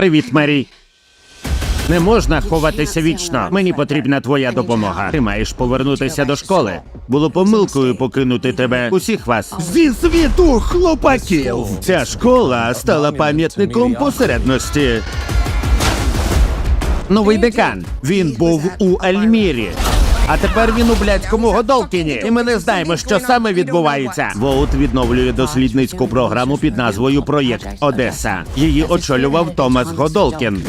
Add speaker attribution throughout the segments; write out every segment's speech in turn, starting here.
Speaker 1: Привіт, Мері. Не можна ховатися вічно. Мені потрібна твоя допомога. Ти маєш повернутися до школи. Було помилкою покинути тебе усіх вас.
Speaker 2: Зі світу хлопаків.
Speaker 1: Ця школа стала пам'ятником посередності. Новий декан. Він був у Альмірі. А тепер він у блядському Годолкіні. І ми не знаємо, що саме відбувається. Воут відновлює дослідницьку програму під назвою Проєкт Одеса. Її очолював Томас Годолкін.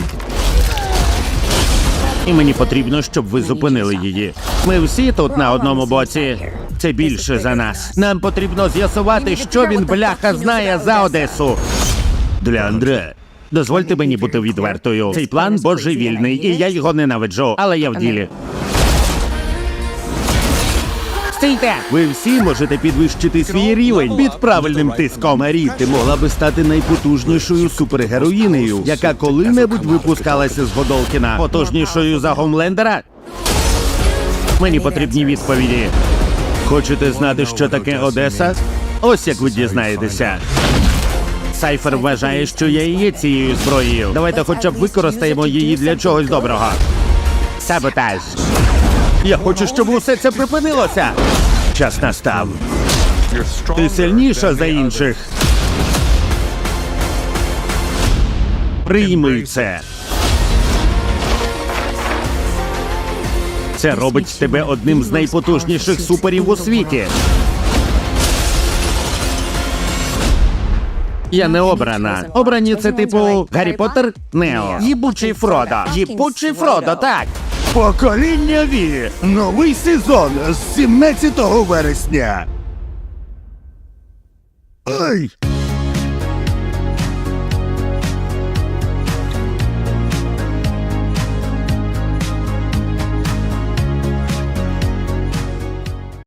Speaker 1: І мені потрібно, щоб ви зупинили її. Ми всі тут на одному боці. Це більше за нас. Нам потрібно з'ясувати, що він бляха знає за Одесу. Для Андре. Дозвольте мені бути відвертою. Цей план божевільний, і я його ненавиджу, але я в ділі. Стійте! Ви всі можете підвищити свій рівень під правильним тиском. Марі, ти могла би стати найпотужнішою супергероїнею, яка коли-небудь випускалася з Годолкіна. Потужнішою за Гомлендера? Мені потрібні відповіді. Хочете знати, що таке Одеса? Ось як ви дізнаєтеся. Сайфер вважає, що я є цією зброєю. Давайте хоча б використаємо її для чогось доброго. Саботаж. Я хочу, щоб усе це припинилося. Час настав. Ти сильніша за інших. Прийми це. Це робить тебе одним з найпотужніших суперів у світі. Я не обрана. Обрані це типу Гаррі Поттер, Нео. Їбучий Фродо. Їбучий Фродо, так.
Speaker 2: Покоління Ві. Новий сезон з 17 вересня. Ай!